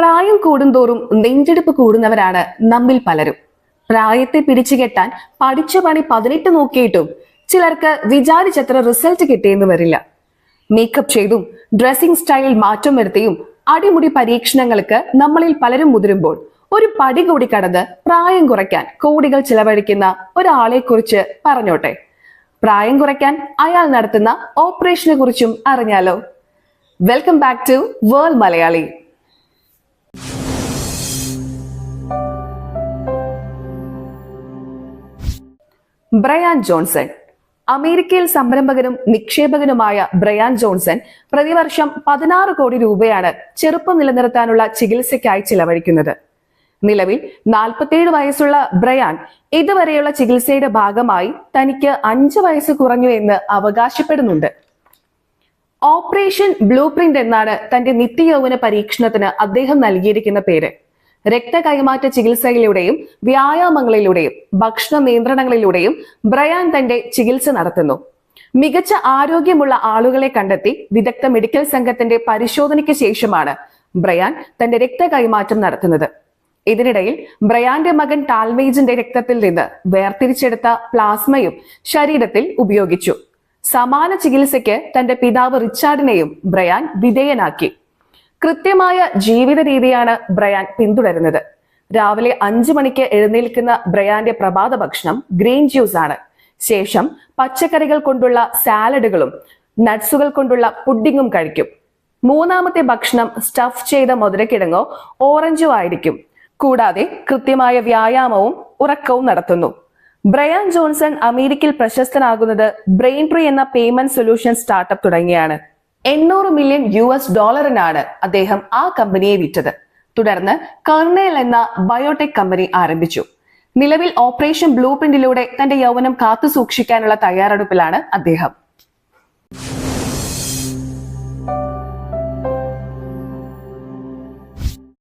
പ്രായം കൂടുന്തോറും നെഞ്ചെടുപ്പ് കൂടുന്നവരാണ് നമ്മിൽ പലരും. പ്രായത്തെ പിടിച്ചു കെട്ടാൻ പഠിച്ച പണി പതിനെട്ട് നോക്കിയിട്ടും ചിലർക്ക് വിചാരിച്ചത്ര റിസൾട്ട് കിട്ടിയെന്ന് വരില്ല. മേക്കപ്പ് ചെയ്തും ഡ്രസ്സിംഗ് സ്റ്റൈലിൽ മാറ്റം വരുത്തിയും അടിമുടി പരീക്ഷണങ്ങൾക്ക് നമ്മളിൽ പലരും മുതിരുമ്പോൾ ഒരു പടി കൂടി കടന്ന് പ്രായം കുറയ്ക്കാൻ കോടികൾ ചിലവഴിക്കുന്ന ഒരാളെ കുറിച്ച് പറഞ്ഞോട്ടെ. പ്രായം കുറയ്ക്കാൻ അയാൾ നടത്തുന്ന ഓപ്പറേഷനെ കുറിച്ചും അറിഞ്ഞാലോ? Welcome back to world Malayali Bryan Johnson. അമേരിക്കയിൽ സംരംഭകനും നിക്ഷേപകനുമായ ബ്രയാൻ ജോൺസൺ പ്രതിവർഷം പതിനാറ് കോടി രൂപയാണ് ചെറുപ്പം നിലനിർത്താനുള്ള ചികിത്സയ്ക്കായി ചിലവഴിക്കുന്നത്. നിലവിൽ നാൽപ്പത്തിയേഴ് വയസ്സുള്ള ബ്രയാൻ ഇതുവരെയുള്ള ചികിത്സയുടെ ഭാഗമായി തനിക്ക് അഞ്ച് വയസ്സ് കുറഞ്ഞു എന്ന് അവകാശപ്പെടുന്നുണ്ട്. ഓപ്പറേഷൻ ബ്ലൂ പ്രിന്റ് എന്നാണ് തന്റെ നിത്യയൗവന പരീക്ഷണത്തിന് അദ്ദേഹം നൽകിയിരിക്കുന്ന പേര്. രക്ത കൈമാറ്റ ചികിത്സയിലൂടെയും വ്യായാമങ്ങളിലൂടെയും ഭക്ഷണ നിയന്ത്രണങ്ങളിലൂടെയും ബ്രയാൻ തന്റെ ചികിത്സ നടത്തുന്നു. മികച്ച ആരോഗ്യമുള്ള ആളുകളെ കണ്ടെത്തി വിദഗ്ധ മെഡിക്കൽ സംഘത്തിന്റെ പരിശോധനയ്ക്ക് ശേഷമാണ് ബ്രയാൻ തന്റെ രക്ത കൈമാറ്റം നടത്തുന്നത്. ഇതിനിടയിൽ ബ്രയാന്റെ മകൻ ടാൽമേജിന്റെ രക്തത്തിൽ നിന്ന് വേർതിരിച്ചെടുത്ത പ്ലാസ്മയും ശരീരത്തിൽ ഉപയോഗിച്ചു. സമാന ചികിത്സയ്ക്ക് തന്റെ പിതാവ് റിച്ചാർഡിനെയും ബ്രയാൻ വിധേയനാക്കി. കൃത്യമായ ജീവിത രീതിയാണ് ബ്രയാൻ പിന്തുടരുന്നത്. രാവിലെ അഞ്ചു മണിക്ക് എഴുന്നേൽക്കുന്ന ബ്രയാന്റെ പ്രഭാത ഭക്ഷണം ഗ്രീൻ ജ്യൂസ് ആണ്. ശേഷം പച്ചക്കറികൾ കൊണ്ടുള്ള സാലഡുകളും നട്സുകൾ കൊണ്ടുള്ള പുഡിങ്ങും കഴിക്കും. മൂന്നാമത്തെ ഭക്ഷണം സ്റ്റഫ് ചെയ്ത മുതലക്കിഴങ്ങോ ഓറഞ്ചോ ആയിരിക്കും. കൂടാതെ കൃത്യമായ വ്യായാമവും ഉറക്കവും നടത്തുന്നു. ബ്രയാൻ ജോൺസൺ അമേരിക്കയിൽ പ്രശസ്തനാകുന്നത് ബ്രെയിൻ ട്രീ എന്ന പേയ്മെന്റ് സൊല്യൂഷൻ സ്റ്റാർട്ടപ്പ് തുടങ്ങിയാണ്. എണ്ണൂറ് മില്യൺ യു എസ് ഡോളറിനാണ് അദ്ദേഹം ആ കമ്പനിയെ വിറ്റത്. തുടർന്ന് കർണേൽ എന്ന ബയോടെക് കമ്പനി ആരംഭിച്ചു. നിലവിൽ ഓപ്പറേഷൻ ബ്ലൂ പ്രിന്റിലൂടെ തന്റെ യൗവനം കാത്തു സൂക്ഷിക്കാനുള്ള തയ്യാറെടുപ്പിലാണ് അദ്ദേഹം.